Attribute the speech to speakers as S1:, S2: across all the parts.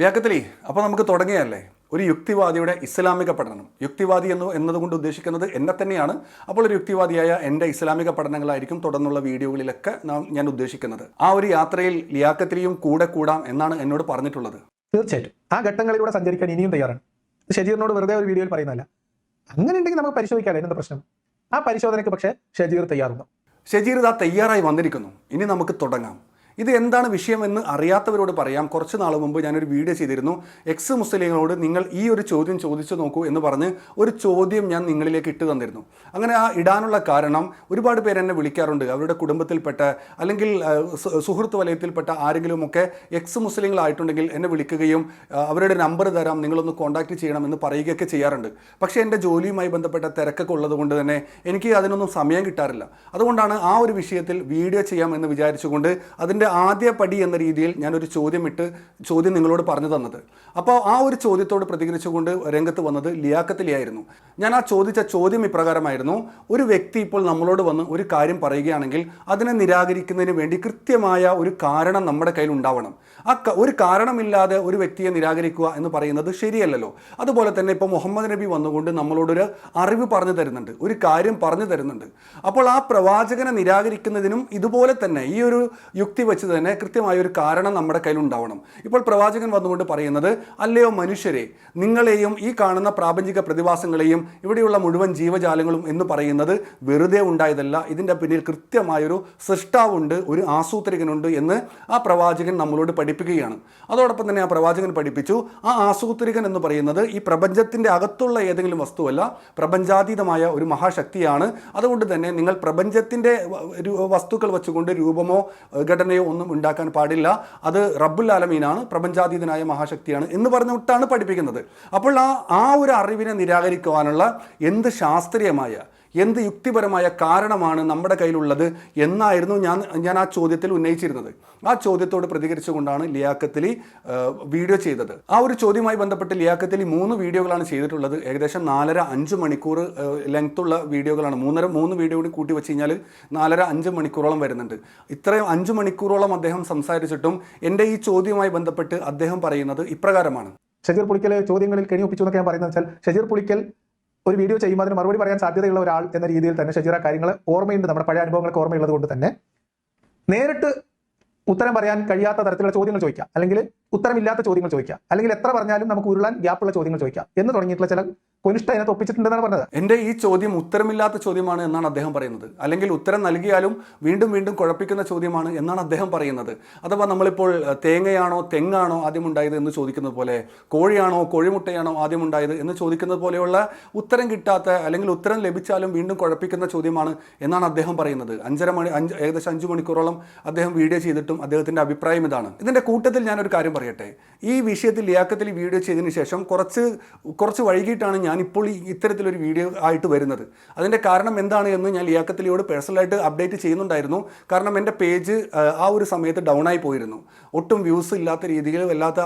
S1: ലിയാക്കത്തലി അപ്പോൾ നമുക്ക് തുടങ്ങിയല്ലേ ഒരു യുക്തിവാദിയുടെ ഇസ്ലാമിക പഠനം. യുക്തിവാദി എന്ന് എന്നതുകൊണ്ട് ഉദ്ദേശിക്കുന്നത് എന്നെ തന്നെയാണ്. അപ്പോൾ ഒരു യുക്തിവാദിയായ എന്റെ ഇസ്ലാമിക പഠനങ്ങളായിരിക്കും തുടർന്നുള്ള വീഡിയോകളിലൊക്കെ നാം ഞാൻ ഉദ്ദേശിക്കുന്നത്. ആ ഒരു യാത്രയിൽ ലിയാക്കത്തിലിയും കൂടെ കൂടാം എന്നാണ് എന്നോട് പറഞ്ഞിട്ടുള്ളത്.
S2: തീർച്ചയായിട്ടും. ആ ഘട്ടങ്ങളിലൂടെ സഞ്ചരിക്കാൻ ഇനിയും തയ്യാറാണ്. ഷജീറിനോട് വെറുതെ ഒരു വീഡിയോയിൽ പറയുന്നതല്ല. അങ്ങനെ ഉണ്ടെങ്കിൽ നമുക്ക് പരിശോധിക്കാം എന്താ പ്രശ്നം? ആ പരിശോധനയ്ക്ക് പക്ഷേ ഷജീർ തയ്യാറുണ്ടോ.
S1: ഷജീർ ഇതാ തയ്യാറായി വന്നിരിക്കുന്നു. ഇനി നമുക്ക് തുടങ്ങാം. ഇത് എന്താണ് വിഷയമെന്ന് അറിയാത്തവരോട് പറയാം. കുറച്ച് നാൾ മുമ്പ് ഞാനൊരു വീഡിയോ ചെയ്തിരുന്നു. എക്സ് മുസ്ലിങ്ങളോട് നിങ്ങൾ ഈ ഒരു ചോദ്യം ചോദിച്ചു നോക്കൂ എന്ന് പറഞ്ഞ് ഒരു ചോദ്യം ഞാൻ നിങ്ങളിലേക്ക് ഇട്ട് തന്നിരുന്നു. അങ്ങനെ ആ ഇടാനുള്ള കാരണം ഒരുപാട് പേര് എന്നെ വിളിക്കാറുണ്ട്. അവരുടെ കുടുംബത്തിൽപ്പെട്ട അല്ലെങ്കിൽ സുഹൃത്ത് വലയത്തിൽപ്പെട്ട ആരെങ്കിലുമൊക്കെ എക്സ് മുസ്ലിങ്ങളായിട്ടുണ്ടെങ്കിൽ എന്നെ വിളിക്കുകയും അവരുടെ നമ്പർ തരാം നിങ്ങളൊന്ന് കോൺടാക്ട് ചെയ്യണം എന്ന് പറയുകയൊക്കെ ചെയ്യാറുണ്ട്. പക്ഷേ എന്റെ ജോലിയുമായി ബന്ധപ്പെട്ട തിരക്കൊക്കെ ഉള്ളതുകൊണ്ട് തന്നെ എനിക്ക് അതിനൊന്നും സമയം കിട്ടാറില്ല. അതുകൊണ്ടാണ് ആ ഒരു വിഷയത്തിൽ വീഡിയോ ചെയ്യാം എന്ന് വിചാരിച്ചുകൊണ്ട് അതിന്റെ ആദ്യ പടി എന്ന രീതിയിൽ ഞാനൊരു ചോദ്യം ഇട്ട് ചോദ്യം നിങ്ങളോട് പറഞ്ഞു തന്നത്. അപ്പോൾ ആ ഒരു ചോദ്യത്തോട് പ്രതികരിച്ചുകൊണ്ട് രംഗത്ത് വന്നത് ലിയാക്കത്തിലിയായിരുന്നു. ഞാൻ ആ ചോദിച്ച ചോദ്യം ഇപ്രകാരമായിരുന്നു. ഒരു വ്യക്തി ഇപ്പോൾ നമ്മളോട് വന്ന് ഒരു കാര്യം പറയുകയാണെങ്കിൽ അതിനെ നിരാകരിക്കുന്നതിന് വേണ്ടി കൃത്യമായ ഒരു കാരണം നമ്മുടെ കയ്യിൽ ഉണ്ടാവണം. ആ ഒരു കാരണമില്ലാതെ ഒരു വ്യക്തിയെ നിരാകരിക്കുക എന്ന് പറയുന്നത് ശരിയല്ലല്ലോ. അതുപോലെ തന്നെ ഇപ്പോൾ മുഹമ്മദ് നബി വന്നുകൊണ്ട് നമ്മളോടൊരു അറിവ് പറഞ്ഞു തരുന്നുണ്ട്. ഒരു കാര്യം പറഞ്ഞു തരുന്നുണ്ട്. അപ്പോൾ ആ പ്രവാചകനെ നിരാകരിക്കുന്നതിനും ഇതുപോലെ തന്നെ ഈ ഒരു യുക്തി വെച്ച് തന്നെ കൃത്യമായ ഒരു കാരണം നമ്മുടെ കയ്യിൽ ഉണ്ടാവണം. ഇപ്പോൾ പ്രവാചകൻ വന്നുകൊണ്ട് പറയുന്നത് അല്ലയോ മനുഷ്യരെ നിങ്ങളെയും ഈ കാണുന്ന പ്രാപഞ്ചിക പ്രതിഭാസങ്ങളെയും ഇവിടെയുള്ള മുഴുവൻ ജീവജാലങ്ങളും എന്ന് പറയുന്നത് വെറുതെ ഉണ്ടായതല്ല. ഇതിന്റെ പിന്നിൽ കൃത്യമായൊരു സൃഷ്ടാവുണ്ട് ഒരു ആസൂത്രികനുണ്ട് എന്ന് ആ പ്രവാചകൻ നമ്മളോട് പഠിപ്പിക്കുകയാണ്. അതോടൊപ്പം തന്നെ ആ പ്രവാചകൻ പഠിപ്പിച്ചു ആ ആസൂത്രികൻ എന്ന് പറയുന്നത് ഈ പ്രപഞ്ചത്തിന്റെ അകത്തുള്ള ഏതെങ്കിലും വസ്തുവല്ല പ്രപഞ്ചാതീതമായ ഒരു മഹാശക്തിയാണ്. അതുകൊണ്ട് തന്നെ നിങ്ങൾ പ്രപഞ്ചത്തിന്റെ വസ്തുക്കൾ വെച്ചുകൊണ്ട് രൂപമോ ഘടനയോ ഒന്നും ഉണ്ടാക്കാൻ പാടില്ല. അത് റബ്ബുൽ ആലമീനാണ് പ്രപഞ്ചാതീതനായ മഹാശക്തിയാണ് എന്ന് പറഞ്ഞുകൊണ്ടാണ് പഠിപ്പിക്കുന്നത്. അപ്പോൾ ആ ആ ഒരു അറിവിനെ നിരാകരിക്കുവാനുള്ള എന്ത് ശാസ്ത്രീയമായ എന്ത് യുക്തിപരമായ കാരണമാണ് നമ്മുടെ കയ്യിലുള്ളത് എന്നായിരുന്നു ഞാൻ ഞാൻ ആ ചോദ്യത്തിൽ ഉന്നയിച്ചിരുന്നത്. ആ ചോദ്യത്തോട് പ്രതികരിച്ചുകൊണ്ടാണ് ലിയാക്കത്തലി വീഡിയോ ചെയ്തത്. ആ ഒരു ചോദ്യവുമായി ബന്ധപ്പെട്ട് ലിയാക്കത്തലി മൂന്ന് വീഡിയോകളാണ് ചെയ്തിട്ടുള്ളത്. ഏകദേശം നാലര അഞ്ച് മണിക്കൂർ ലെങ്ത്തുള്ള വീഡിയോകളാണ്. മൂന്നര മൂന്ന് വീഡിയോ കൂടി കൂട്ടി വെച്ച് കഴിഞ്ഞാൽ നാലര അഞ്ച് മണിക്കൂറോളം വരുന്നുണ്ട്. ഇത്രയും അഞ്ച് മണിക്കൂറോളം അദ്ദേഹം സംസാരിച്ചിട്ടും എന്റെ ഈ ചോദ്യവുമായി ബന്ധപ്പെട്ട് അദ്ദേഹം പറയുന്നത് ഇപ്രകാരമാണ്.
S2: ഷജീർ പുളിക്കൽ ചോദ്യങ്ങളിൽ കെണിയൊപ്പിച്ചു എന്നൊക്കെ ഞാൻ പറയുന്നത് വെച്ചാൽ ഷജീർ പുളിക്കൽ ഒരു വീഡിയോ ചെയ്യുമ്പോൾ അതിന് മറുപടി പറയാൻ സാധ്യതയുള്ള ഒരാൾ എന്ന രീതിയിൽ തന്നെ ഷജീറ കാര്യങ്ങൾ ഓർമ്മയുണ്ട്. നമ്മുടെ പഴയ അനുഭവങ്ങൾക്ക് ഓർമ്മയുള്ളത് കൊണ്ട് തന്നെ. നേരിട്ട് ഉത്തരം പറയാൻ കഴിയാത്ത തരത്തിലുള്ള ചോദ്യങ്ങൾ ചോദിക്കാം. അല്ലെങ്കിൽ ഉത്തരമില്ലാത്ത ചോദ്യങ്ങൾ ചോദിക്കാം അല്ലെങ്കിൽ എത്ര പറഞ്ഞാലും നമുക്ക് ഉരുളാൻ ഗ്യാപ്പുള്ള ചോദ്യങ്ങൾ ചോദിക്കാം. എന്ന് തുടങ്ങിയിട്ടുള്ള ചില കൊനിഷ്ഠ അതിനകത്ത് ഒപ്പിച്ചിട്ടുണ്ടെന്നാണ് പറഞ്ഞത്.
S1: എന്റെ ഈ ചോദ്യം ഉത്തരമില്ലാത്ത ചോദ്യമാണ് എന്നാണ് അദ്ദേഹം പറയുന്നത്. അല്ലെങ്കിൽ ഉത്തരം നൽകിയാലും വീണ്ടും വീണ്ടും കുഴപ്പിക്കുന്ന ചോദ്യമാണ് എന്നാണ് അദ്ദേഹം പറയുന്നത്. അഥവാ നമ്മളിപ്പോൾ തേങ്ങയാണോ തെങ്ങാണോ ആദ്യം ഉണ്ടായത് എന്ന് ചോദിക്കുന്നത് പോലെ കോഴിയാണോ കോഴിമുട്ടയാണോ ആദ്യം ഉണ്ടായത് എന്ന് ചോദിക്കുന്നത് പോലെയുള്ള ഉത്തരം കിട്ടാത്ത അല്ലെങ്കിൽ ഉത്തരം ലഭിച്ചാലും വീണ്ടും കുഴപ്പിക്കുന്ന ചോദ്യമാണ് എന്നാണ് അദ്ദേഹം പറയുന്നത്. അഞ്ചര മണി അഞ്ച് ഏകദേശം അഞ്ച് മണിക്കൂറോളം അദ്ദേഹം വീഡിയോ ചെയ്തിട്ടും അദ്ദേഹത്തിന്റെ അഭിപ്രായം ഇതാണ്. ഇതിന്റെ കൂട്ടത്തിൽ ഞാനൊരു കാര്യം പറയട്ടെ. ഈ വിഷയത്തിൽ ലിയാക്കത്തിൽ വീഡിയോ ചെയ്തതിന് ശേഷം കുറച്ച് കുറച്ച് വൈകിട്ടാണ് ഞാനിപ്പോൾ ഈ ഇത്തരത്തിലൊരു വീഡിയോ ആയിട്ട് വരുന്നത്. അതിന്റെ കാരണം എന്താണ് എന്ന് ഞാൻ ലിയാക്കത്തിലിയോട് പേഴ്സണലായിട്ട് അപ്ഡേറ്റ് ചെയ്യുന്നുണ്ടായിരുന്നു. കാരണം എന്റെ പേജ് ആ ഒരു സമയത്ത് ഡൗൺ ആയി പോയിരുന്നു. ഒട്ടും വ്യൂസ് ഇല്ലാത്ത രീതിയിൽ വല്ലാത്ത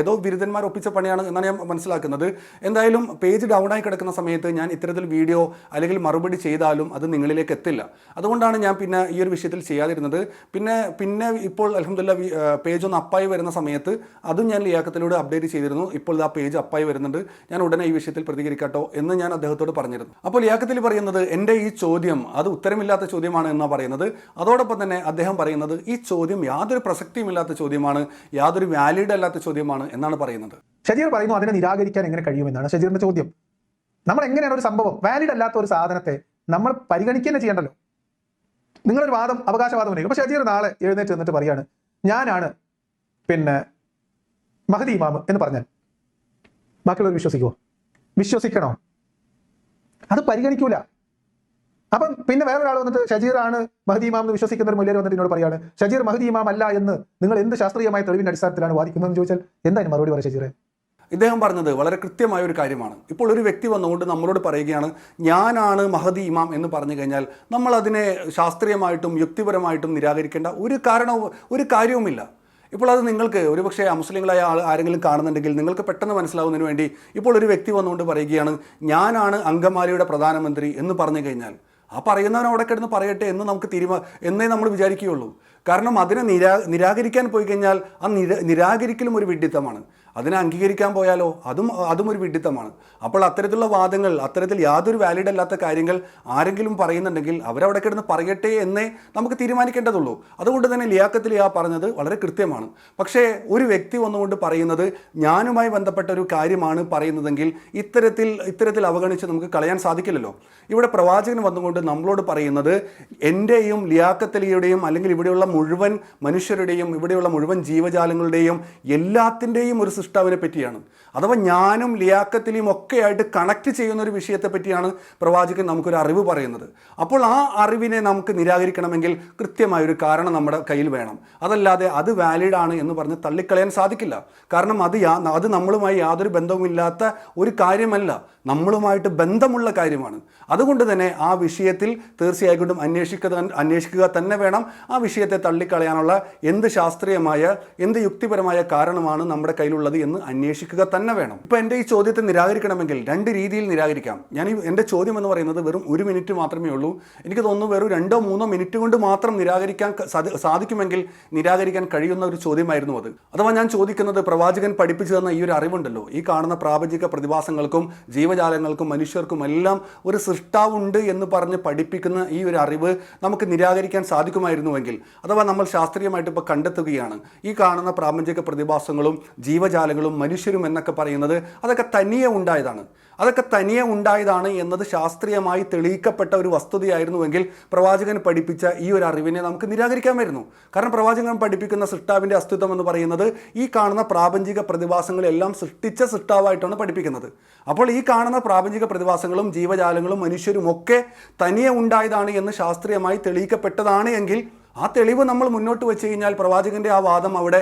S1: ഏതോ ബിരുദന്മാർ ഒപ്പിച്ച പണിയാണ് എന്നാണ് ഞാൻ മനസ്സിലാക്കുന്നത്. എന്തായാലും പേജ് ഡൗൺ ആയി കിടക്കുന്ന സമയത്ത് ഞാൻ ഇത്തരത്തിൽ വീഡിയോ അല്ലെങ്കിൽ മറുപടി ചെയ്താലും അത് നിങ്ങളിലേക്ക് എത്തില്ല. അതുകൊണ്ടാണ് ഞാൻ പിന്നെ ഈ ഒരു വിഷയത്തിൽ ചെയ്യാതിരുന്നത്. പിന്നെ പിന്നെ ഇപ്പോൾ അലഹമില്ല പേജ് ഒന്ന് അപ്പായി വരുന്ന സമയത്ത് അതും ഞാൻ ലിയാക്കത്തിലൂടെ അപ്ഡേറ്റ് ചെയ്തിരുന്നു. ഇപ്പോൾ ആ പേജ് അപ്പായി വരുന്നുണ്ട്. ഞാൻ ഉടനെ ഈ വിഷയത്തിൽ പ്രതികരിക്കട്ടോ എന്ന് ഞാൻ അദ്ദേഹത്തോട് പറഞ്ഞിരുന്നു. അപ്പോൾ ലിയാക്കത്തിൽ പറയുന്നത് എന്റെ ഈ ചോദ്യം അത് ഉത്തരമില്ലാത്ത ചോദ്യമാണ് എന്നാണ് പറയുന്നത്. അതോടൊപ്പം തന്നെ അദ്ദേഹം പറയുന്നത് ഈ ചോദ്യം യാതൊരു പ്രസക്തിയുമില്ലാത്ത ചോദ്യമാണ് യാതൊരു വാലിഡ് അല്ലാത്ത ചോദ്യമാണ് എന്നാണ് പറയുന്നത്.
S2: ഷജീർ പറയുന്നു അതിനെ നിരാകരിക്കാൻ എങ്ങനെ കഴിയുമെന്നാണ് ഷജീറിന്റെ ചോദ്യം. നമ്മൾ എങ്ങനെയാണ് ഒരു സംഭവം വാലിഡ് അല്ലാത്ത ഒരു സാധനത്തെ നമ്മൾ പരിഗണിക്കുക ചെയ്യണ്ടല്ലോ? നിങ്ങളൊരു വാദം അവകാശവാദം ഉണ്ടെങ്കിൽ അപ്പൊ ഷജീർ നാളെ എഴുന്നേറ്റ് നിന്നിട്ട് പറയാണ് ഞാനാണ് പിന്നെ മഹദി ഇമാമ് എന്ന് പറഞ്ഞാൽ. ബാക്കിയുള്ളവർ വിശ്വസിക്കുമോ വിശ്വസിക്കണോ? അത് പരിഗണിക്കൂല. അപ്പം പിന്നെ വേറൊരാൾ വന്നിട്ട് ഷജീറാണ് മഹദി ഇമാം എന്ന് വിശ്വസിക്കുന്ന ഒരു മുല്ലേർ വന്നിട്ട് എന്നോട് പറയാണ് ഷജീർ മഹദി ഇമാം അല്ല എന്ന് നിങ്ങൾ എന്ത് ശാസ്ത്രീയമായ തെളിവിന്റെ അടിസ്ഥാനത്തിലാണ് വാദിക്കുന്നതെന്ന് ചോദിച്ചാൽ എന്താണ് മറുപടി പറയാം ഷജീറെ?
S1: ഇദ്ദേഹം പറഞ്ഞത് വളരെ കൃത്യമായ ഒരു കാര്യമാണ്. ഇപ്പോൾ ഒരു വ്യക്തി വന്നുകൊണ്ട് നമ്മളോട് പറയുകയാണ് ഞാനാണ് മഹദി ഇമാം എന്ന് പറഞ്ഞു കഴിഞ്ഞാൽ നമ്മൾ അതിനെ ശാസ്ത്രീയമായിട്ടും യുക്തിപരമായിട്ടും നിരാകരിക്കേണ്ട ഒരു കാരണവും ഒരു കാര്യവുമില്ല. ഇപ്പോൾ അത് നിങ്ങൾക്ക് ഒരുപക്ഷെ അമുസ്ലിങ്ങളായ ആൾ ആരെങ്കിലും കാണുന്നുണ്ടെങ്കിൽ നിങ്ങൾക്ക് പെട്ടെന്ന് മനസ്സിലാവുന്നതിന് വേണ്ടി ഇപ്പോൾ ഒരു വ്യക്തി വന്നുകൊണ്ട് പറയുകയാണ് ഞാനാണ് അങ്കമാലിയുടെ പ്രധാനമന്ത്രി എന്ന് പറഞ്ഞു കഴിഞ്ഞാൽ. ആ പറയുന്നവൻ അവിടെ കിടന്ന് പറയട്ടെ എന്ന് നമുക്ക് തീരുമാ എന്നേ നമ്മൾ വിചാരിക്കുകയുള്ളൂ. കാരണം അതിനെ നിരാ നിരാകരിക്കാൻ പോയി കഴിഞ്ഞാൽ ആ നിരാ നിരാകരിക്കലും ഒരു വിഡിത്തമാണ് അതിനെ അംഗീകരിക്കാൻ പോയാലോ? അതും അതും ഒരു വിഡിത്തമാണ്. അപ്പോൾ അത്തരത്തിലുള്ള വാദങ്ങൾ അത്തരത്തിൽ യാതൊരു വാലിഡ് അല്ലാത്ത കാര്യങ്ങൾ ആരെങ്കിലും പറയുന്നുണ്ടെങ്കിൽ അവരവിടെ കിടന്ന് പറയട്ടെ എന്നേ നമുക്ക് തീരുമാനിക്കേണ്ടതുള്ളൂ. അതുകൊണ്ട് തന്നെ ലിയാക്കത്തിൽ ആ പറഞ്ഞത് വളരെ കൃത്യമാണ്. പക്ഷേ ഒരു വ്യക്തി വന്നുകൊണ്ട് പറയുന്നത് ഞാനുമായി ബന്ധപ്പെട്ട ഒരു കാര്യമാണ് പറയുന്നതെങ്കിൽ ഇത്തരത്തിൽ ഇത്തരത്തിൽ അവഗണിച്ച് നമുക്ക് കളയാൻ സാധിക്കില്ലല്ലോ. ഇവിടെ പ്രവാചകൻ വന്നുകൊണ്ട് നമ്മളോട് പറയുന്നത് എന്റെയും ലിയാക്കത്തലിയുടെയും അല്ലെങ്കിൽ ഇവിടെയുള്ള മുഴുവൻ മനുഷ്യരുടെയും ഇവിടെയുള്ള മുഴുവൻ ജീവജാലങ്ങളുടെയും എല്ലാത്തിന്റെയും ഒരു സൃഷ്ടാവിനെ പറ്റിയാണ്. അഥവാ ഞാനും ലിയാക്കത്തിലും ഒക്കെയായിട്ട് കണക്ട് ചെയ്യുന്ന ഒരു വിഷയത്തെ പറ്റിയാണ് പ്രവാചകൻ നമുക്കൊരു അറിവ് പറയുന്നത്. അപ്പോൾ ആ അറിവിനെ നമുക്ക് നിരാകരിക്കണമെങ്കിൽ കൃത്യമായൊരു കാരണം നമ്മുടെ കയ്യിൽ വേണം. അതല്ലാതെ അത് വാലിഡ് ആണ് എന്ന് പറഞ്ഞ് തള്ളിക്കളയാൻ സാധിക്കില്ല. കാരണം അത് അത് നമ്മളുമായി യാതൊരു ബന്ധവുമില്ലാത്ത ഒരു കാര്യമല്ല. നമ്മളുമായിട്ട് ബന്ധമുള്ള കാര്യമാണ്. അതുകൊണ്ട് തന്നെ ആ വിഷയത്തിൽ തീർച്ചയായിട്ടും അന്വേഷിക്കുക അന്വേഷിക്കുക തന്നെ വേണം. ആ വിഷയത്തെ തള്ളിക്കളയാനുള്ള എന്ത് ശാസ്ത്രീയമായ എന്ത് യുക്തിപരമായ കാരണമാണ് നമ്മുടെ കയ്യിലുള്ളത് എന്ന് അന്വേഷിക്കുക തന്നെ വേണം. ഇപ്പോൾ എന്റെ ഈ ചോദ്യത്തെ നിരാകരിക്കണമെങ്കിൽ രണ്ട് രീതിയിൽ നിരാകരിക്കാം. ഞാൻ ഈ ചോദ്യം എന്ന് പറയുന്നത് വെറും ഒരു മിനിറ്റ് മാത്രമേ ഉള്ളൂ. എനിക്ക് തോന്നുന്നു വെറും രണ്ടോ മൂന്നോ മിനിറ്റ് കൊണ്ട് മാത്രം നിരാകരിക്കാൻ സാധിക്കുമെങ്കിൽ നിരാകരിക്കാൻ കഴിയുന്ന ഒരു ചോദ്യമായിരുന്നു അത്. അഥവാ ഞാൻ ചോദിക്കുന്നത് പ്രവാചകൻ പഠിപ്പിച്ചു തന്ന ഈ ഒരു അറിവുണ്ടല്ലോ. ഈ കാണുന്ന പ്രാപഞ്ചിക പ്രതിഭാസങ്ങൾക്കും ജീവജാലങ്ങൾക്കും മനുഷ്യർക്കും എല്ലാം ഒരു സൃഷ്ടാവുണ്ട് എന്ന് പറഞ്ഞ് പഠിപ്പിക്കുന്ന ഈ ഒരു അറിവ് നമുക്ക് നിരാകരിക്കാൻ സാധിക്കുമായിരുന്നുവെങ്കിൽ അഥവാ നമ്മൾ ശാസ്ത്രീയമായിട്ട് ഇപ്പോൾ കണ്ടെത്തുകയാണ് ഈ കാണുന്ന പ്രാപഞ്ചിക പ്രതിഭാസങ്ങളും ജീവജാലങ്ങളും മനുഷ്യരും എന്നൊക്കെ പറയുന്നത് അതൊക്കെ തനിയെ ഉണ്ടായതാണ്. അതൊക്കെ തനിയെ ഉണ്ടായതാണ് എന്നത് ശാസ്ത്രീയമായി തെളിയിക്കപ്പെട്ട ഒരു വസ്തുതയായിരുന്നുവെങ്കിൽ പ്രവാചകൻ പഠിപ്പിച്ച ഈ ഒരു അറിവിനെ നമുക്ക് നിരാകരിക്കാമായിരുന്നു കാരണം പ്രവാചകൻ പഠിപ്പിക്കുന്ന സൃഷ്ടാവിന്റെ അസ്തിത്വം എന്ന് പറയുന്നത് ഈ കാണുന്ന പ്രാപഞ്ചിക പ്രതിഭാസങ്ങളെല്ലാം സൃഷ്ടിച്ച സൃഷ്ടാവായിട്ടാണ് പഠിപ്പിക്കുന്നത്. അപ്പോൾ ഈ കാണുന്ന പ്രാപഞ്ചിക പ്രതിഭാസങ്ങളും ജീവജാലങ്ങളും മനുഷ്യരും ഒക്കെ തനിയെ ഉണ്ടായതാണ് എന്ന് ശാസ്ത്രീയമായി തെളിയിക്കപ്പെട്ടതാണ് എങ്കിൽ ആ തെളിവ് നമ്മൾ മുന്നോട്ട് വെച്ച് കഴിഞ്ഞാൽ പ്രവാചകന്റെ ആ വാദം അവിടെ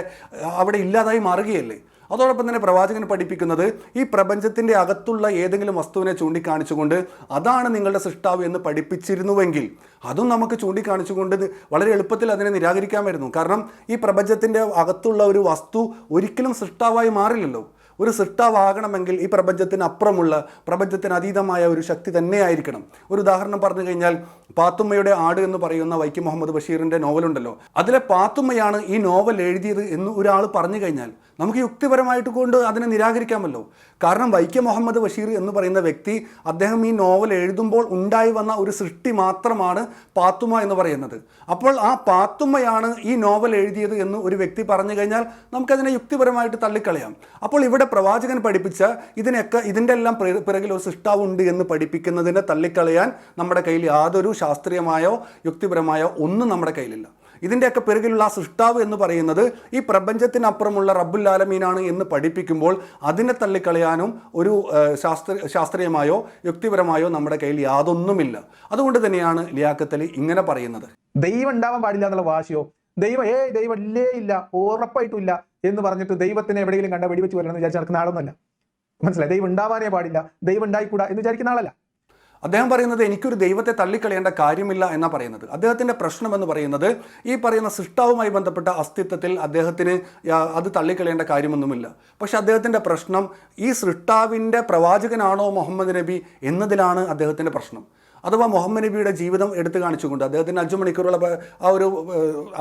S1: അവിടെ ഇല്ലാതായി മാറുകയല്ലേ? അതോടൊപ്പം തന്നെ പ്രവാചകൻ പഠിപ്പിക്കുന്നത് ഈ പ്രപഞ്ചത്തിന്റെ അകത്തുള്ള ഏതെങ്കിലും വസ്തുവിനെ ചൂണ്ടിക്കാണിച്ചുകൊണ്ട് അതാണ് നിങ്ങളുടെ സൃഷ്ടാവ് എന്ന് പഠിപ്പിച്ചിരുന്നുവെങ്കിൽ അതും നമുക്ക് ചൂണ്ടിക്കാണിച്ചുകൊണ്ട് വളരെ എളുപ്പത്തിൽ അതിനെ നിരാകരിക്കാമായിരുന്നു കാരണം ഈ പ്രപഞ്ചത്തിന്റെ അകത്തുള്ള ഒരു വസ്തു ഒരിക്കലും സൃഷ്ടാവായി മാറില്ലല്ലോ. ഒരു സൃഷ്ടാവാകണമെങ്കിൽ ഈ പ്രപഞ്ചത്തിന് അപ്പുറമുള്ള പ്രപഞ്ചത്തിന് അതീതമായ ഒരു ശക്തി തന്നെയായിരിക്കണം. ഒരു ഉദാഹരണം പറഞ്ഞു കഴിഞ്ഞാൽ പാത്തുമ്മയുടെ ആട് എന്ന് പറയുന്ന വൈക്കം മുഹമ്മദ് ബഷീറിന്റെ നോവലുണ്ടല്ലോ. അതിലെ പാത്തുമ്മയാണ് ഈ നോവൽ എഴുതിയത് എന്ന് ഒരാൾ പറഞ്ഞു കഴിഞ്ഞാൽ നമുക്ക് യുക്തിപരമായിട്ട് കൊണ്ട് അതിനെ നിരാകരിക്കാമല്ലോ. കാരണം വൈക്കം മുഹമ്മദ് ബഷീർ എന്ന് പറയുന്ന വ്യക്തി അദ്ദേഹം ഈ നോവൽ എഴുതുമ്പോൾ ഉണ്ടായി വന്ന ഒരു സൃഷ്ടി മാത്രമാണ് പാത്തുമ്മ എന്ന് പറയുന്നത്. അപ്പോൾ ആ പാത്തുമ്മയാണ് ഈ നോവൽ എഴുതിയത് എന്ന് ഒരു വ്യക്തി പറഞ്ഞു കഴിഞ്ഞാൽ നമുക്കതിനെ യുക്തിപരമായിട്ട് തള്ളിക്കളയാം. അപ്പോൾ ഇവിടെ പ്രവാചകൻ പഠിപ്പിച്ച ഇതിനൊക്കെ ഇതിന്റെ എല്ലാം പിറകിൽ ഒരു സൃഷ്ടാവുണ്ട് എന്ന് പഠിപ്പിക്കുന്നതിനെ തള്ളിക്കളയാൻ നമ്മുടെ കയ്യിൽ യാതൊരു ശാസ്ത്രീയമായോ യുക്തിപരമായോ ഒന്നും നമ്മുടെ കയ്യിലില്ല. ഇതിന്റെയൊക്കെ പിറകിലുള്ള ആ സൃഷ്ടാവ് എന്ന് പറയുന്നത് ഈ പ്രപഞ്ചത്തിനപ്പുറമുള്ള റബ്ബുൽ ആലമീനാണ് എന്ന് പഠിപ്പിക്കുമ്പോൾ അതിനെ തള്ളിക്കളയാനും ഒരു ശാസ്ത്ര ശാസ്ത്രീയമായോ യുക്തിപരമായോ നമ്മുടെ കയ്യിൽ യാതൊന്നുമില്ല. അതുകൊണ്ട് തന്നെയാണ് ലിയാക്കത്തലി ഇങ്ങനെ പറയുന്നത്.
S2: ദൈവം ഉണ്ടാവാൻ പാടില്ല എന്നുള്ള വാശിയോ? ദൈവം ഏ ദൈവം ഇല്ലേ ഇല്ല ഉറപ്പായിട്ടില്ല എന്ന് പറഞ്ഞിട്ട് ദൈവത്തിനെ എവിടെയെങ്കിലും കണ്ട വെടിവെച്ച് വരണം എന്ന് വിചാരിച്ച് നടക്കുന്ന ആളൊന്നുമല്ല. മനസ്സിലായി? ദൈവം ഉണ്ടാവാനേ പാടില്ല ദൈവം ഉണ്ടായിക്കൂടാ എന്ന് വിചാരിക്കുന്ന ആളല്ല.
S1: അദ്ദേഹം പറയുന്നത് എനിക്കൊരു ദൈവത്തെ തള്ളിക്കളയേണ്ട കാര്യമില്ല എന്നാ പറയുന്നത്. അദ്ദേഹത്തിന്റെ പ്രശ്നമെന്ന് പറയുന്നത് ഈ പറയുന്ന സൃഷ്ടാവുമായി ബന്ധപ്പെട്ട അസ്തിത്വത്തിൽ അദ്ദേഹത്തിന് അത് തള്ളിക്കളയേണ്ട കാര്യമൊന്നുമില്ല. പക്ഷെ അദ്ദേഹത്തിന്റെ പ്രശ്നം ഈ സൃഷ്ടാവിന്റെ പ്രവാചകനാണോ മുഹമ്മദ് നബി എന്നതിലാണ് അദ്ദേഹത്തിന്റെ പ്രശ്നം. അഥവാ മുഹമ്മദ് നബിയുടെ ജീവിതം എടുത്തു കാണിച്ചുകൊണ്ട് അദ്ദേഹത്തിന്റെ അഞ്ചു മണിക്കൂറുള്ള ആ ഒരു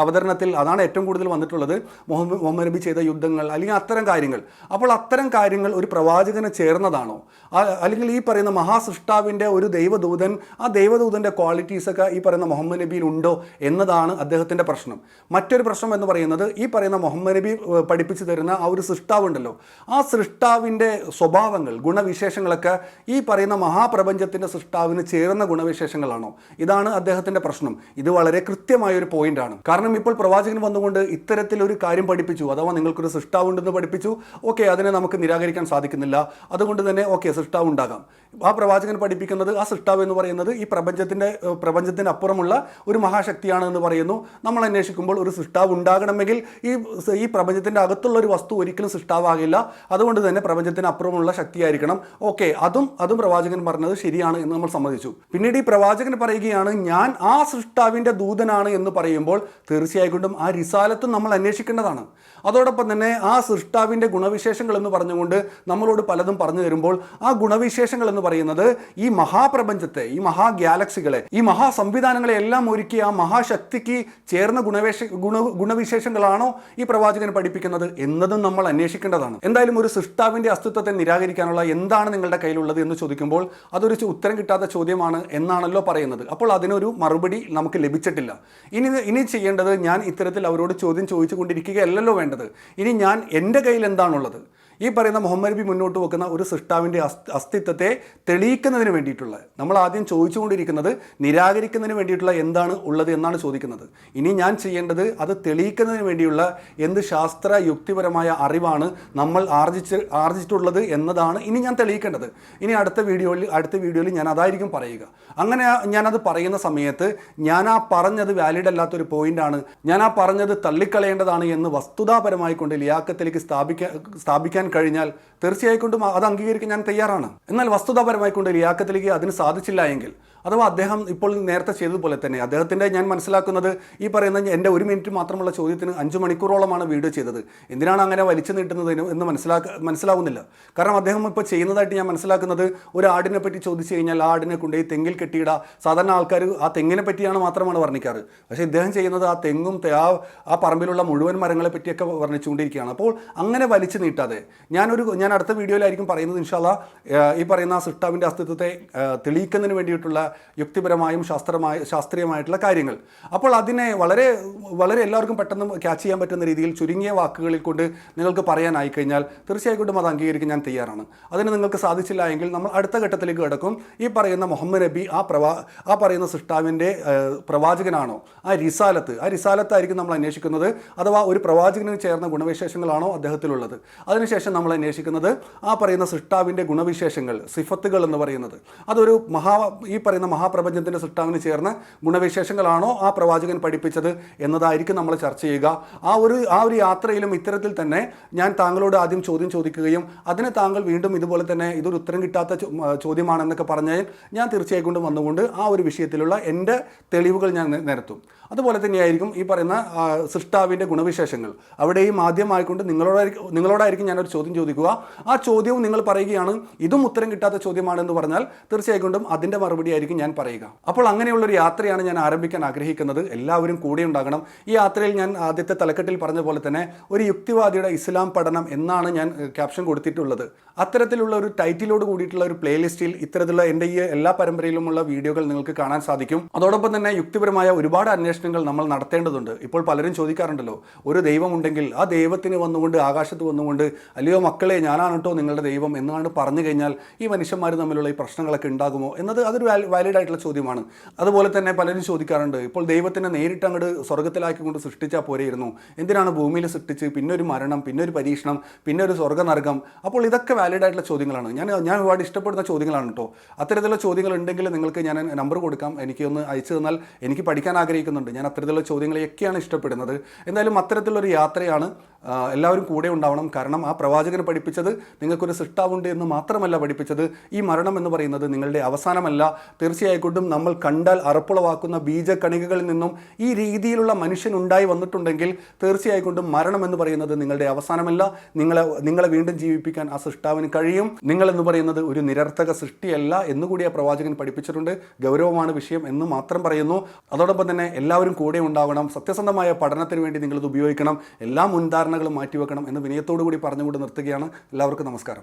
S1: അവതരണത്തിൽ അതാണ് ഏറ്റവും കൂടുതൽ വന്നിട്ടുള്ളത് മുഹമ്മദ് മുഹമ്മദ് നബി ചെയ്ത യുദ്ധങ്ങൾ അല്ലെങ്കിൽ അത്തരം കാര്യങ്ങൾ. അപ്പോൾ അത്തരം കാര്യങ്ങൾ ഒരു പ്രവാചകന് ചേർന്നതാണോ? അല്ലെങ്കിൽ ഈ പറയുന്ന മഹാസൃഷ്ടാവിന്റെ ഒരു ദൈവദൂതൻ ആ ദൈവദൂതന്റെ ക്വാളിറ്റീസൊക്കെ ഈ പറയുന്ന മുഹമ്മദ് നബിയിൽ ഉണ്ടോ എന്നതാണ് അദ്ദേഹത്തിന്റെ പ്രശ്നം. മറ്റൊരു പ്രശ്നം എന്ന് പറയുന്നത് ഈ പറയുന്ന മുഹമ്മദ് നബി പഠിപ്പിച്ചു തരുന്ന ആ ഒരു സൃഷ്ടാവുണ്ടല്ലോ. ആ സൃഷ്ടാവിന്റെ സ്വഭാവങ്ങൾ ഗുണവിശേഷങ്ങളൊക്കെ ഈ പറയുന്ന മഹാപ്രപഞ്ചത്തിന്റെ സൃഷ്ടാവിന് ചേർന്ന ഗുണവിശേഷങ്ങളാണോ? ഇതാണ് അദ്ദേഹത്തിന്റെ പ്രശ്നം. ഇത് വളരെ കൃത്യമായ ഒരു പോയിന്റ് ആണ് കാരണം ഇപ്പോൾ പ്രവാചകൻ വന്നുകൊണ്ട് ഇത്തരത്തിൽ ഒരു കാര്യം പഠിപ്പിച്ചു. അഥവാ നിങ്ങൾക്കൊരു സൃഷ്ടാവുണ്ടെന്ന് പഠിപ്പിച്ചു. ഓക്കെ അതിനെ നമുക്ക് നിരാകരിക്കാൻ സാധിക്കുന്നില്ല. അതുകൊണ്ട് തന്നെ ഓക്കെ സൃഷ്ടാവ് ഉണ്ടാകാം. ആ പ്രവാചകൻ പഠിപ്പിക്കുന്നത് ആ സൃഷ്ടാവ് എന്ന് പറയുന്നത് ഈ പ്രപഞ്ചത്തിന്റെ പ്രപഞ്ചത്തിന് അപ്പുറമുള്ള ഒരു മഹാശക്തിയാണ് എന്ന് പറയുന്നു. നമ്മൾ അന്വേഷിക്കുമ്പോൾ ഒരു സൃഷ്ടാവ് ഉണ്ടാകണമെങ്കിൽ ഈ ഈ പ്രപഞ്ചത്തിന്റെ അകത്തുള്ള ഒരു വസ്തു ഒരിക്കലും സൃഷ്ടാവാകില്ല. അതുകൊണ്ട് തന്നെ പ്രപഞ്ചത്തിന് അപ്പുറമുള്ള ശക്തിയായിരിക്കണം. ഓക്കെ അതും അതും പ്രവാചകൻ പറഞ്ഞത് ശരിയാണ് എന്ന് നമ്മൾ സമ്മതിച്ചു. പിന്നീട് ഈ പ്രവാചകൻ പറയുകയാണ് ഞാൻ ആ സൃഷ്ടാവിന്റെ ദൂതനാണ് എന്ന് പറയുമ്പോൾ തീർച്ചയായിക്കൊണ്ടും ആ റിസാലത്തും നമ്മൾ അന്വേഷിക്കേണ്ടതാണ്. അതോടൊപ്പം തന്നെ ആ സൃഷ്ടാവിന്റെ ഗുണവിശേഷങ്ങൾ എന്ന് പറഞ്ഞുകൊണ്ട് നമ്മളോട് പലതും പറഞ്ഞു തരുമ്പോൾ ആ ഗുണവിശേഷങ്ങൾ എന്ന് പറയുന്നത് ഈ മഹാപ്രപഞ്ചത്തെ ഈ മഹാ ഗാലക്സികളെ ഈ മഹാ സംവിധാനങ്ങളെ എല്ലാം ഒരുക്കി ആ മഹാശക്തിക്ക് ചേർന്ന ഗുണവേഷ ഗുണ ഗുണവിശേഷങ്ങളാണോ ഈ പ്രവാചകൻ പഠിപ്പിക്കുന്നത് എന്നതും നമ്മൾ അന്വേഷിക്കേണ്ടതാണ്. എന്തായാലും ഒരു സൃഷ്ടാവിന്റെ അസ്തിത്വത്തെ നിരാകരിക്കാനുള്ള എന്താണ് നിങ്ങളുടെ കയ്യിലുള്ളത് എന്ന് ചോദിക്കുമ്പോൾ അതൊരു ഉത്തരം കിട്ടാത്ത ചോദ്യമാണ് എന്നാണല്ലോ പറയുന്നത്. അപ്പോൾ അതിനൊരു മറുപടി നമുക്ക് ലഭിച്ചിട്ടില്ല. ഇനി ഇനി ചെയ്യേണ്ടത് ഞാൻ ഇത്തരത്തിൽ അവരോട് ചോദ്യം ചോദിച്ചുകൊണ്ടിരിക്കുകയല്ലല്ലോ വേണ്ടത്. ഇനി ഞാൻ എന്റെ കയ്യിൽ എന്താണുള്ളത്? ഈ പറയുന്ന മുഹമ്മദ് നബി മുന്നോട്ട് വെക്കുന്ന ഒരു സൃഷ്ടാവിന്റെ അസ്തിത്വത്തെ തെളിയിക്കുന്നതിന് വേണ്ടിയിട്ടുള്ള നമ്മൾ ആദ്യം ചോദിച്ചുകൊണ്ടിരിക്കുന്നത് നിരാകരിക്കുന്നതിന് വേണ്ടിയിട്ടുള്ള എന്താണ് ഉള്ളത് എന്നാണ് ചോദിക്കുന്നത്. ഇനി ഞാൻ ചെയ്യേണ്ടത് അത് തെളിയിക്കുന്നതിന് വേണ്ടിയുള്ള എന്ത് ശാസ്ത്ര യുക്തിപരമായ അറിവാണ് നമ്മൾ ആർജിച്ച് ആർജിച്ചിട്ടുള്ളത് എന്നതാണ് ഇനി ഞാൻ തെളിയിക്കേണ്ടത്. ഇനി അടുത്ത വീഡിയോയിൽ അടുത്ത വീഡിയോയിൽ ഞാൻ അതായിരിക്കും പറയുക. അങ്ങനെ ഞാനത് പറയുന്ന സമയത്ത് ഞാൻ ആ പറഞ്ഞത് വാലിഡ് അല്ലാത്തൊരു പോയിന്റാണ് ഞാൻ ആ പറഞ്ഞത് തള്ളിക്കളയേണ്ടതാണ് എന്ന് വസ്തുതാപരമായി കൊണ്ട് ലിയാക്കത്തിലേക്ക് സ്ഥാപിക്കാൻ സ്ഥാപിക്കാൻ കഴിഞ്ഞാൽ തീർച്ചയായിക്കൊണ്ടും അത് അംഗീകരിക്കാൻ ഞാൻ തയ്യാറാണ്. എന്നാൽ വസ്തുതാപരമായി കൊണ്ട് ലിയാക്കത്തിലേക്ക് അതിന് സാധിച്ചില്ല എങ്കിൽ അഥവാ അദ്ദേഹം ഇപ്പോൾ നേരത്തെ ചെയ്തതുപോലെ തന്നെ അദ്ദേഹത്തിന്റെ ഞാൻ മനസ്സിലാക്കുന്നത് ഈ പറയുന്ന എന്റെ ഒരു മിനിറ്റ് മാത്രമുള്ള ചോദ്യത്തിന് അഞ്ച് മണിക്കൂറോളമാണ് വീഡിയോ ചെയ്തത്. എന്തിനാണ് അങ്ങനെ വലിച്ചു നീട്ടുന്നത് എന്ന് എന്ന് മനസ്സിലാക്ക മനസ്സിലാവുന്നില്ല. കാരണം അദ്ദേഹം ഇപ്പോൾ ചെയ്യുന്നതായിട്ട് ഞാൻ മനസ്സിലാക്കുന്നത് ഒരു ആടിനെ പറ്റി ചോദിച്ചു കഴിഞ്ഞാൽ ആ ആടിനെ കൊണ്ടുപോയി തെങ്ങിൽ കെട്ടിയിട. സാധാരണ ആൾക്കാർ ആ തെങ്ങിനെ പറ്റിയാണ് മാത്രമാണ് വർണിക്കാറ്. പക്ഷേ ഇദ്ദേഹം ചെയ്യുന്നത് ആ തെങ്ങും ആ ആ പറമ്പിലുള്ള മുഴുവൻ മരങ്ങളെ പറ്റിയൊക്കെ വർണിച്ചുകൊണ്ടിരിക്കുകയാണ്. അപ്പോൾ അങ്ങനെ വലിച്ചു നീട്ടാതെ ഞാനൊരു ഞാൻ അടുത്ത വീഡിയോയിലായിരിക്കും പറയുന്നത് ഇൻഷാല്ല ഈ പറയുന്ന ആ സിട്ടാവിന്റെ അസ്തിത്വത്തെ തെളിയിക്കുന്നതിന് വേണ്ടിയിട്ടുള്ള യുക്തിപരമായും ശാസ്ത്രമായ ശാസ്ത്രീയമായിട്ടുള്ള കാര്യങ്ങൾ. അപ്പോൾ അതിനെ വളരെ വളരെ എല്ലാവർക്കും പെട്ടെന്ന് ക്യാച്ച് ചെയ്യാൻ പറ്റുന്ന രീതിയിൽ ചുരുങ്ങിയ വാക്കുകളിൽ കൊണ്ട് നിങ്ങൾക്ക് പറയാനായി കഴിഞ്ഞാൽ തീർച്ചയായിട്ടും അത് അംഗീകരിക്കാൻ ഞാൻ തയ്യാറാണ്. അതിന് നിങ്ങൾക്ക് സാധിച്ചില്ല എങ്കിൽ നമ്മൾ അടുത്ത ഘട്ടത്തിലേക്ക് കിടക്കും. ഈ പറയുന്ന മുഹമ്മദ് നബി ആ പ്രവാ ആ പറയുന്ന സൃഷ്ടാവിന്റെ പ്രവാചകനാണോ? ആ റിസാലത്ത് ആ റിസാലത്തായിരിക്കും നമ്മൾ അന്വേഷിക്കുന്നത്. അഥവാ ഒരു പ്രവാചകന് ചേർന്ന ഗുണവിശേഷങ്ങളാണോ അദ്ദേഹത്തിലുള്ളത്? അതിനുശേഷം നമ്മൾ അന്വേഷിക്കുന്നത് ആ പറയുന്ന സൃഷ്ടാവിന്റെ ഗുണവിശേഷങ്ങൾ സിഫത്തുകൾ എന്ന് പറയുന്നത്. അതൊരു മഹാ ഈ പറയുന്ന മഹാപ്രപഞ്ചത്തിന്റെ സൃഷ്ടാവിന് ചേർന്ന ഗുണവിശേഷങ്ങളാണോ ആ പ്രവാചകൻ പഠിപ്പിച്ചത് എന്നതായിരിക്കും നമ്മൾ ചർച്ച ചെയ്യുക. ആ ഒരു ആ ഒരു യാത്രയിലും ഇത്തരത്തിൽ തന്നെ ഞാൻ താങ്കളോട് ആദ്യം ചോദ്യം ചോദിക്കുകയും അതിന് താങ്കൾ വീണ്ടും ഇതുപോലെ തന്നെ ഇതൊരു ഉത്തരം കിട്ടാത്ത ചോദ്യമാണെന്നൊക്കെ പറഞ്ഞാൽ ഞാൻ തീർച്ചയായും വന്നുകൊണ്ട് ആ ഒരു വിഷയത്തിലുള്ള എന്റെ തെളിവുകൾ ഞാൻ നിരത്തും. അതുപോലെ തന്നെയായിരിക്കും ഈ പറയുന്ന സൃഷ്ടാവിന്റെ ഗുണവിശേഷങ്ങൾ. അവിടെയും ആദ്യമായിക്കൊണ്ട് നിങ്ങളോടായിരിക്കും നിങ്ങളോടായിരിക്കും ഞാനൊരു ചോദ്യം ചോദിക്കുക. ആ ചോദ്യവും നിങ്ങൾ പറയുകയാണ്. ഇതും ഉത്തരം കിട്ടാത്ത ചോദ്യമാണെന്ന് പറഞ്ഞാൽ തീർച്ചയായിട്ടും അതിന്റെ മറുപടി ആയിരിക്കും ഞാൻ പറയുക. അപ്പോൾ അങ്ങനെയുള്ളൊരു യാത്രയാണ് ഞാൻ ആരംഭിക്കാൻ ആഗ്രഹിക്കുന്നത്. എല്ലാവരും കൂടെ ഉണ്ടാകണം. ഈ യാത്രയിൽ ഞാൻ ആദ്യത്തെ തലക്കെട്ടിൽ പറഞ്ഞ പോലെ തന്നെ ഒരു യുക്തിവാദിയുടെ ഇസ്ലാം പഠനം എന്നാണ് ഞാൻ ക്യാപ്ഷൻ കൊടുത്തിട്ടുള്ളത്. അത്തരത്തിലുള്ള ഒരു ടൈറ്റിലോട് കൂടിയിട്ടുള്ള ഒരു പ്ലേലിസ്റ്റിൽ ഇത്തരത്തിലുള്ള എന്റെ ഈ എല്ലാ പരമ്പരയിലുമുള്ള വീഡിയോകൾ നിങ്ങൾക്ക് കാണാൻ സാധിക്കും. അതോടൊപ്പം തന്നെ യുക്തിപരമായ ഒരുപാട് അന്വേഷണങ്ങൾ നമ്മൾ നടത്തേണ്ടതുണ്ട്. ഇപ്പോൾ പലരും ചോദിക്കാറുണ്ടല്ലോ ഒരു ദൈവമുണ്ടെങ്കിൽ ആ ദൈവത്തിന് വന്നുകൊണ്ട് ആകാശത്ത് വന്നുകൊണ്ട് അല്ലയോ മക്കളെ ഞാനാണ് കേട്ടോ നിങ്ങളുടെ ദൈവം എന്നാണ് പറഞ്ഞു കഴിഞ്ഞാൽ ഈ മനുഷ്യന്മാർ തമ്മിലുള്ള ഈ പ്രശ്നങ്ങളൊക്കെ ഉണ്ടാകുമോ എന്നത് അതൊരു വാലിഡ് ആയിട്ടുള്ള ചോദ്യമാണ്. അതുപോലെ തന്നെ പലരും ചോദിക്കാറുണ്ട് ഇപ്പോൾ ദൈവത്തിനെ നേരിട്ട് അങ്ങോട്ട് സ്വർഗത്തിലാക്കിക്കൊണ്ട് സൃഷ്ടിച്ചാൽ പോരെയിരുന്നു. എന്തിനാണ് ഭൂമിയിൽ സൃഷ്ടിച്ച് പിന്നെ ഒരു മരണം പിന്നെ ഒരു പരീക്ഷണം പിന്നെ ഒരു സ്വർഗനർഗം? അപ്പോൾ ഇതൊക്കെ വാലിഡ് ആയിട്ടുള്ള ചോദ്യങ്ങളാണ്. ഞാൻ ഞാൻ ഒരുപാട് ഇഷ്ടപ്പെടുന്ന ചോദ്യങ്ങളാണ് കേട്ടോ അത്തരത്തിലുള്ള ചോദ്യങ്ങൾ ഉണ്ടെങ്കിൽ നിങ്ങൾക്ക് ഞാൻ നമ്പർ കൊടുക്കാം. എനിക്ക് ഒന്ന് അയച്ചു തന്നാൽ എനിക്ക് പഠിക്കാൻ ആഗ്രഹിക്കുന്നുണ്ട്. ഞാൻ അത്തരത്തിലുള്ള ചോദ്യങ്ങളെയൊക്കെയാണ് ഇഷ്ടപ്പെടുന്നത്. എന്തായാലും അത്തരത്തിലുള്ള ഒരു യാത്രയാണ് എല്ലാവരും കൂടെ ഉണ്ടാവണം. കാരണം ആ പ്രവാചകൻ പഠിപ്പിച്ചത് നിങ്ങൾക്കൊരു സൃഷ്ടാവുണ്ട് എന്ന് മാത്രമല്ല പഠിപ്പിച്ചത് ഈ മരണം എന്ന് പറയുന്നത് നിങ്ങളുടെ അവസാനമല്ല. തീർച്ചയായിക്കൊണ്ടും നമ്മൾ കണ്ടാൽ അറപ്പുളവാക്കുന്ന ബീജക്കണികകളിൽ നിന്നും ഈ രീതിയിലുള്ള മനുഷ്യൻ ഉണ്ടായി വന്നിട്ടുണ്ടെങ്കിൽ തീർച്ചയായിക്കൊണ്ടും മരണം എന്ന് പറയുന്നത് നിങ്ങളുടെ അവസാനമല്ല. നിങ്ങളെ നിങ്ങളെ വീണ്ടും ജീവിപ്പിക്കാൻ ആ സൃഷ്ടാവിന് കഴിയും. നിങ്ങൾ എന്ന് പറയുന്നത് ഒരു നിരർത്ഥക സൃഷ്ടിയല്ല എന്നുകൂടി ആ പ്രവാചകൻ പഠിപ്പിച്ചിട്ടുണ്ട്. ഗൗരവമാണ് വിഷയം എന്ന് മാത്രം പറയുന്നു. അതോടൊപ്പം തന്നെ എല്ലാവരും കൂടെ ഉണ്ടാവണം. സത്യസന്ധമായ പഠനത്തിന് വേണ്ടി നിങ്ങളിത് ഉപയോഗിക്കണം. എല്ലാ മുൻധാരണകളും മാറ്റിവെക്കണം എന്ന് വിനയത്തോടു കൂടി പറഞ്ഞുകൊണ്ട് നിർത്തുകയാണ്. എല്ലാവർക്കും നമസ്കാരം.